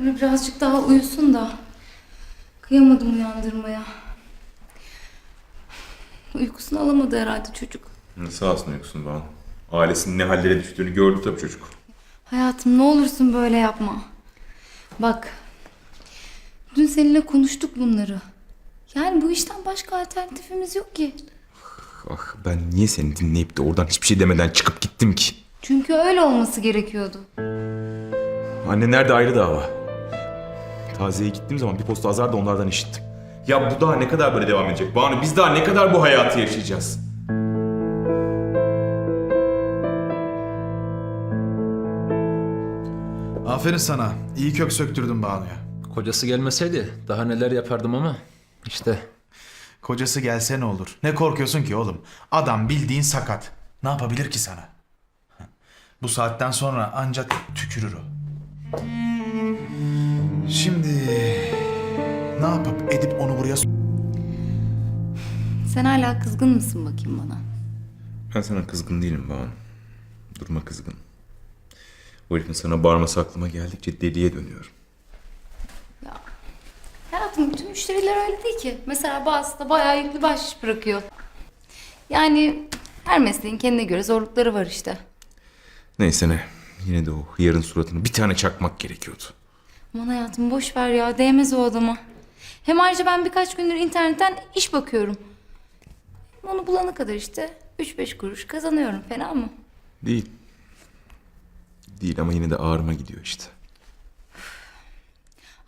Emre birazcık daha uyusun da. Kıyamadım uyandırmaya. Uykusunu alamadı herhalde çocuk. Sağ olsun uykusun Banu. Ailesinin ne hallere düştüğünü gördü tabii çocuk. Hayatım ne olursun böyle yapma. Bak. Dün seninle konuştuk bunları. Yani bu işten başka alternatifimiz yok ki. Ah ben niye seni dinleyip de oradan hiçbir şey demeden çıkıp gittim ki? Çünkü öyle olması gerekiyordu. Anne nerede ayrı dava? Taziyeye gittiğim zaman bir posta azar da onlardan işittim. Ya bu daha ne kadar böyle devam edecek Banu? Biz daha ne kadar bu hayatı yaşayacağız? Aferin sana. İyi kök söktürdün Banu'ya. Kocası gelmeseydi daha neler yapardım ama işte Kocası gelse ne olur? Ne korkuyorsun ki oğlum? Adam bildiğin sakat. Ne yapabilir ki sana? Bu saatten sonra ancak tükürür o. Şimdi ne yapıp edip onu buraya Sen hala kızgın mısın bakayım bana? Ben sana kızgın değilim Banu. Durma kızgın. O herifin sana bağırması aklıma geldikçe deliye dönüyorum. Ya hayatım bütün müşteriler öyle değil ki. Mesela bazısı da bayağı yüklü bahşiş bırakıyor. Yani her mesleğin kendine göre zorlukları var işte. Neyse ne. Yine de o yarın suratını bir tane çakmak gerekiyordu. Aman hayatım boş ver ya değmez o adama. Hem ayrıca ben birkaç gündür internetten iş bakıyorum. Onu bulana kadar işte 3-5 kuruş kazanıyorum fena mı? Değil. Değil ama yine de ağrıma gidiyor işte.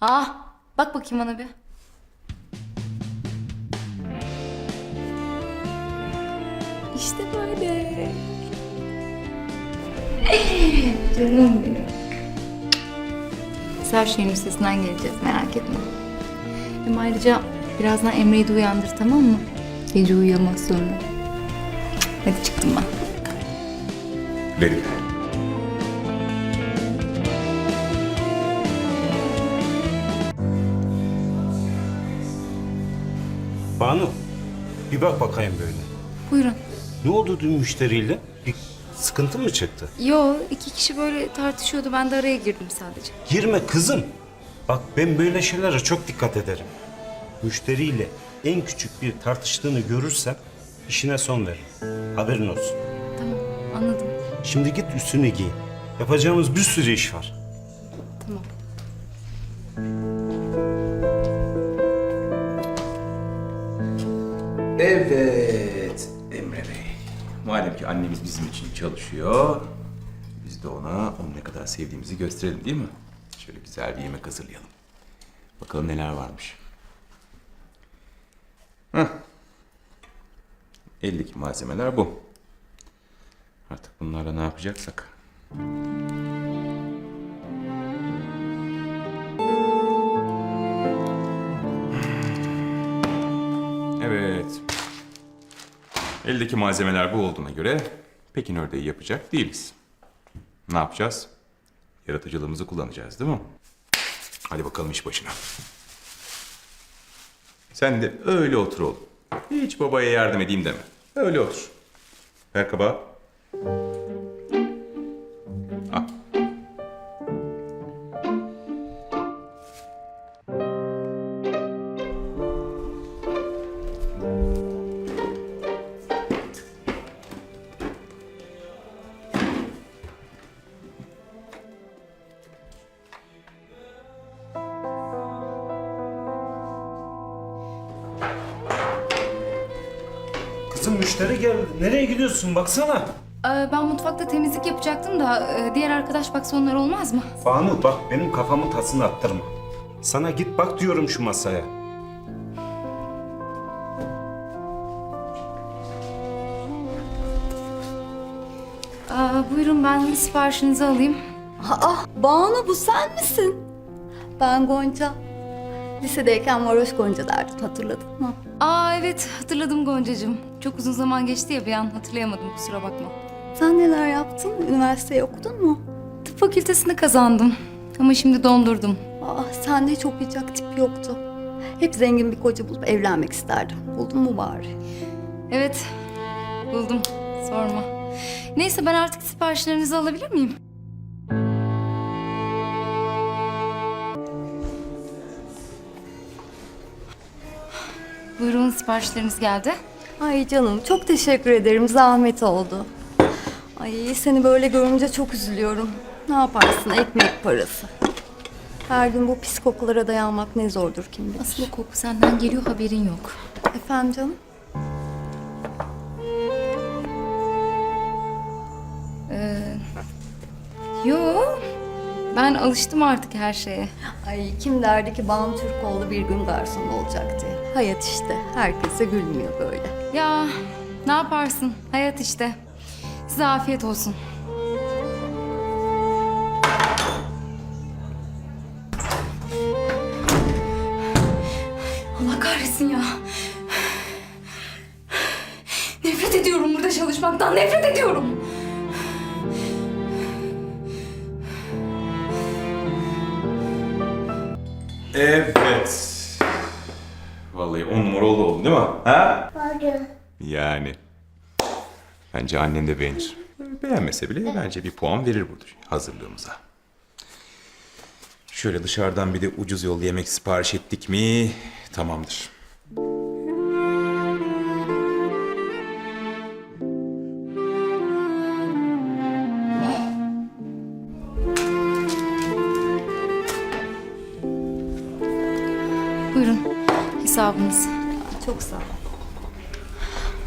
Ah bak bakayım bana bir. İşte böyle. Canım benim. Biz her şeyin üstesinden geleceğiz merak etme. Hem ayrıca birazdan Emre'yi de uyandır tamam mı? Gece uyuyamaz sonra. Hadi çıktım ben. Verin. Banu, bir bak bakayım böyle. Buyurun. Ne oldu dün müşteriyle? Bir sıkıntı mı çıktı? Yo iki kişi böyle tartışıyordu ben de araya girdim sadece. Girme kızım. Bak ben böyle şeylere çok dikkat ederim. Müşteriyle en küçük bir tartıştığını görürsem işine son veririm. Haberin olsun. Tamam anladım. Şimdi git üstünü giy. Yapacağımız bir sürü iş var. Tamam. Evet ki annemiz bizim için çalışıyor, biz de ona onu ne kadar sevdiğimizi gösterelim değil mi? Şöyle güzel bir yemek hazırlayalım. Bakalım neler varmış. Heh. Eldeki malzemeler bu. Artık bunlarla ne yapacaksak. Evet. Eldeki malzemeler bu olduğuna göre Pekin ördeği yapacak değiliz. Ne yapacağız? Yaratıcılığımızı kullanacağız değil mi? Hadi bakalım iş başına. Sen de öyle otur oğlum. Hiç babaya yardım edeyim deme. Öyle otur. Ver kabağı. Kızım müşteri geldi. Nereye gidiyorsun baksana. Ee, ben mutfakta temizlik yapacaktım da e, diğer arkadaş baksa onlar olmaz mı? Banu bak benim kafamın tasını attırma. Sana git bak diyorum şu masaya. Aa, buyurun ben siparişinizi alayım. Aa, Banu bu sen misin? Ben Gonca. Lisedeyken varoş Gonca derdim hatırladın mı? Aa evet hatırladım Goncacığım. Çok uzun zaman geçti ya bir an hatırlayamadım kusura bakma. Sen neler yaptın? Üniversiteyi okudun mu? Tıp fakültesini kazandım. Ama şimdi dondurdum. Aa, sende hiç okuyacak tip yoktu. Hep zengin bir koca bulup evlenmek isterdim. Buldun mu bari? Evet, buldum. Sorma. Neyse ben artık siparişlerinizi alabilir miyim? Buyurun siparişleriniz geldi. Ay canım çok teşekkür ederim. Zahmet oldu. Ay seni böyle görünce çok üzülüyorum. Ne yaparsın ekmek parası. Her gün bu pis kokulara dayanmak ne zordur kim bilir. Asıl o koku senden geliyor haberin yok. Efendim canım? Yo. Ben alıştım artık her şeye. Ay kim derdi ki Banu Türkoğlu bir gün garson olacak diye. Hayat işte. Herkese gülmüyor böyle. Ya ne yaparsın? Hayat işte. Size afiyet olsun. Allah kahretsin ya. Nefret ediyorum burada çalışmaktan. Nefret ediyorum. Evet. Vallahi on numara oldu oğlum değil mi? Ha? Yani. Bence annen de beğenir. Beğenmese bile bence bir puan verir burada hazırlığımıza. Şöyle dışarıdan bir de ucuz yol yemek sipariş ettik mi tamamdır. Buyurun hesabınız. Çok sağ ol.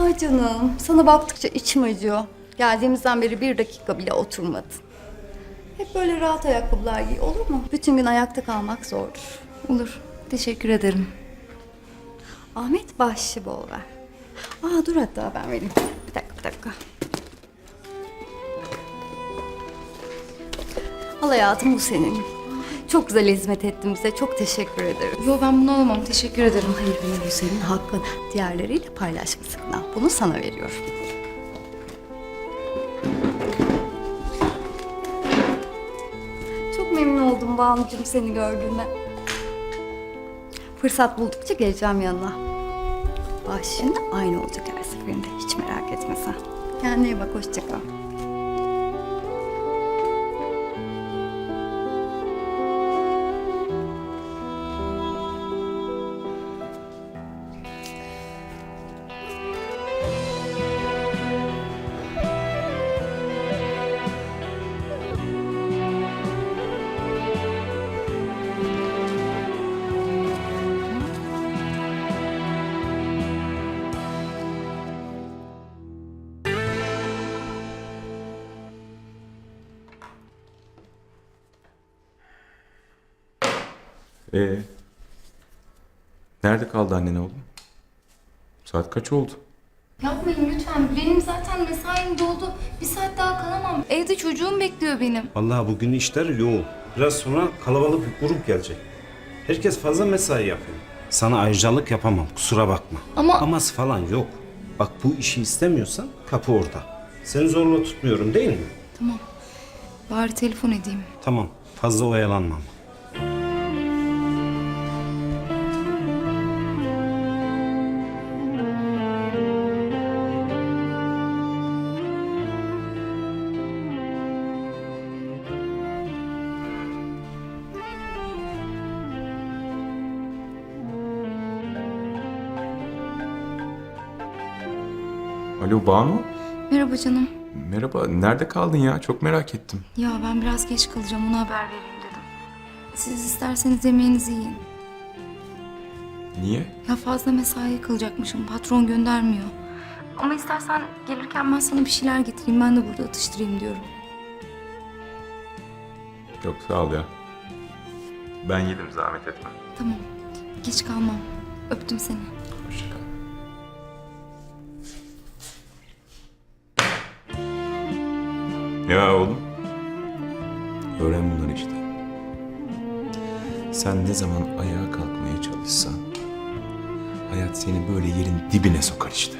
Ay canım, sana baktıkça içim acıyor. Geldiğimizden beri bir dakika bile oturmadın. Hep böyle rahat ayakkabılar giy, olur mu? Bütün gün ayakta kalmak zordur. Olur. Teşekkür ederim. Ahmet bahşişi bol ver. Aa dur hatta ben vereyim. Bir dakika, bir dakika. Al hayatım bu senin. Çok güzel hizmet ettin bize. Çok teşekkür ederim. Yo ben bunu alamam. Teşekkür ederim. Hayır hayır bu senin hakkın. Diğerleriyle paylaşmasın. Bunu sana veriyorum. Çok memnun oldum Banu'cum seni gördüğüme. Fırsat buldukça geleceğim yanına. Bahşişin de aynı olacak her seferinde. Hiç merak etme sen. Kendine bak, hoşça Ee, nerede kaldı annen oğlum? Saat kaç oldu? Yapmayın lütfen. Benim zaten mesaim doldu. Bir saat daha kalamam. Evde çocuğum bekliyor benim. Vallahi bugün işler yoğun. Biraz sonra kalabalık bir grup gelecek. Herkes fazla mesai yapıyor. Sana ayrıcalık yapamam kusura bakma. Ama- Aması falan yok. Bak bu işi istemiyorsan kapı orada. Seni zorla tutmuyorum değil mi? Tamam. Bari telefon edeyim. Tamam fazla oyalanmam. Alo Banu? Merhaba canım. Merhaba, nerede kaldın ya? Çok merak ettim. Ya ben biraz geç kalacağım. Ona haber vereyim dedim. Siz isterseniz yemeğinizi yiyin. Niye? Ya fazla mesaiye kalacakmışım. Patron göndermiyor. Ama istersen gelirken ben sana bir şeyler getireyim. Ben de burada atıştırayım diyorum. Yok sağ ol ya. Ben yedim zahmet etme. Tamam. Geç kalmam. Öptüm seni. Ya oğlum. Öğren bunları işte. Sen ne zaman ayağa kalkmaya çalışsan hayat seni böyle yerin dibine sokar işte.